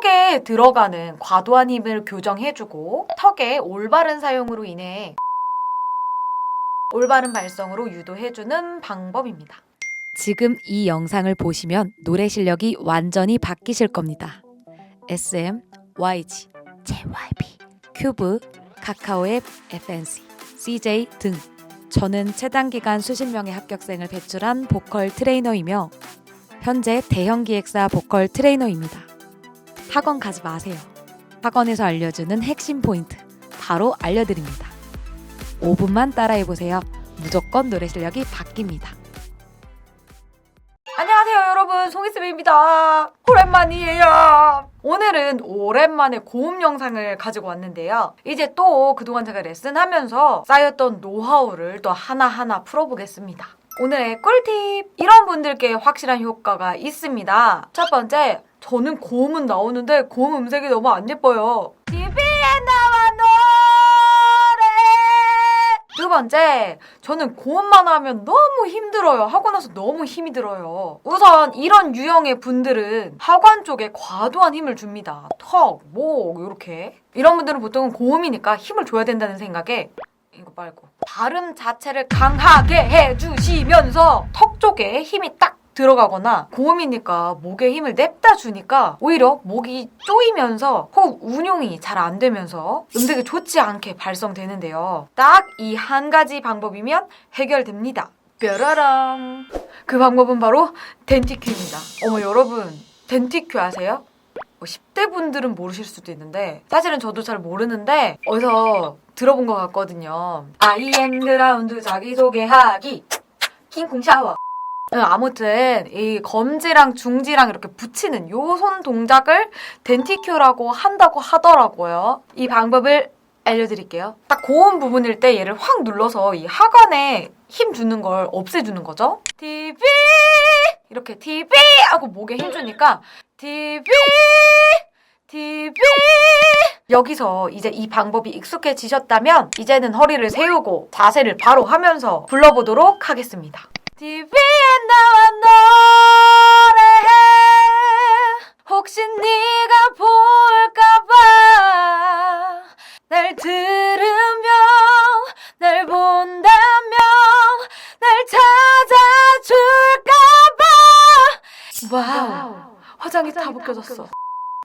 턱에 들어가는 과도한 힘을 교정해주고 턱의 올바른 사용으로 인해 올바른 발성으로 유도해주는 방법입니다. 지금 이 영상을 보시면 노래 실력이 완전히 바뀌실 겁니다. SM, YG, JYP, 큐브, 카카오앱, FNC, CJ 등 저는 최단 기간 수십 명의 합격생을 배출한 보컬 트레이너이며 현재 대형 기획사 보컬 트레이너입니다. 학원 가지 마세요. 학원에서 알려주는 핵심 포인트 바로 알려드립니다. 5분만 따라해 보세요. 무조건 노래 실력이 바뀝니다. 안녕하세요 여러분 송이스입니다 오랜만이에요 오늘은 오랜만에 고음 영상을 가지고 왔는데요 이제 또 그동안 제가 레슨하면서 쌓였던 노하우를 또 하나하나 풀어보겠습니다 오늘의 꿀팁 이런 분들께 확실한 효과가 있습니다 첫 번째 저는 고음은 나오는데 고음 음색이 너무 안 예뻐요 TV에 나와 노래 두 번째 저는 고음만 하면 너무 힘들어요. 하고 나서 너무 힘이 들어요. 우선 이런 유형의 분들은 하관 쪽에 과도한 힘을 줍니다. 턱, 목 이렇게. 이런 분들은 보통은 고음이니까 힘을 줘야 된다는 생각에 이거 말고 발음 자체를 강하게 해주시면서 턱 쪽에 힘이 딱 들어가거나 고음이니까 목에 힘을 냅다 주니까 오히려 목이 쪼이면서 호흡 운용이 잘 안 되면서 음색이 좋지 않게 발성되는데요. 딱 이 한 가지 방법이면 해결됩니다. 뾰라랑 그 방법은 바로 덴티큐입니다. 어머 여러분 덴티큐 아세요? 10대 분들은 모르실 수도 있는데 사실은 저도 잘 모르는데 어디서 들어본 것 같거든요. 아이엠 그라운드 자기소개하기 킹콩 샤워 응, 아무튼 이 검지랑 중지랑 이렇게 붙이는 요 손 동작을 덴티큐라고 한다고 하더라고요. 이 방법을 알려드릴게요. 딱 고음 부분일 때 얘를 확 눌러서 이 하관에 힘 주는 걸 없애주는 거죠. TV 이렇게 TV 하고 목에 힘 주니까 TV TV 여기서 이제 이 방법이 익숙해지셨다면 이제는 허리를 세우고 자세를 바로 하면서 불러보도록 하겠습니다. TV 화장이 다 벗겨졌어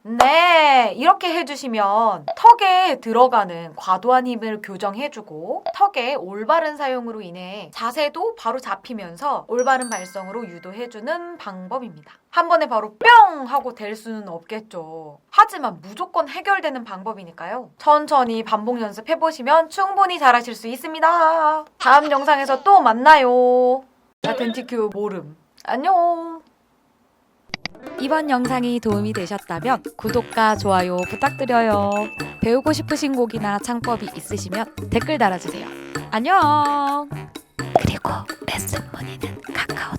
네, 이렇게 해주시면 턱에 들어가는 과도한 힘을 교정해주고 턱의 올바른 사용으로 인해 자세도 바로 잡히면서 올바른 발성으로 유도해주는 방법입니다. 한 번에 바로 뿅 하고 될 수는 없겠죠. 하지만 무조건 해결되는 방법이니까요. 천천히 반복 연습해보시면 충분히 잘하실 수 있습니다. 다음 영상에서 또 만나요. 나 덴티큐 모름. 안녕. 이번 영상이 도움이 되셨다면 구독과 좋아요 부탁드려요. 배우고 싶으신 곡이나 창법이 있으시면 댓글 달아주세요. 안녕! 그리고 레슨 문의는 카카오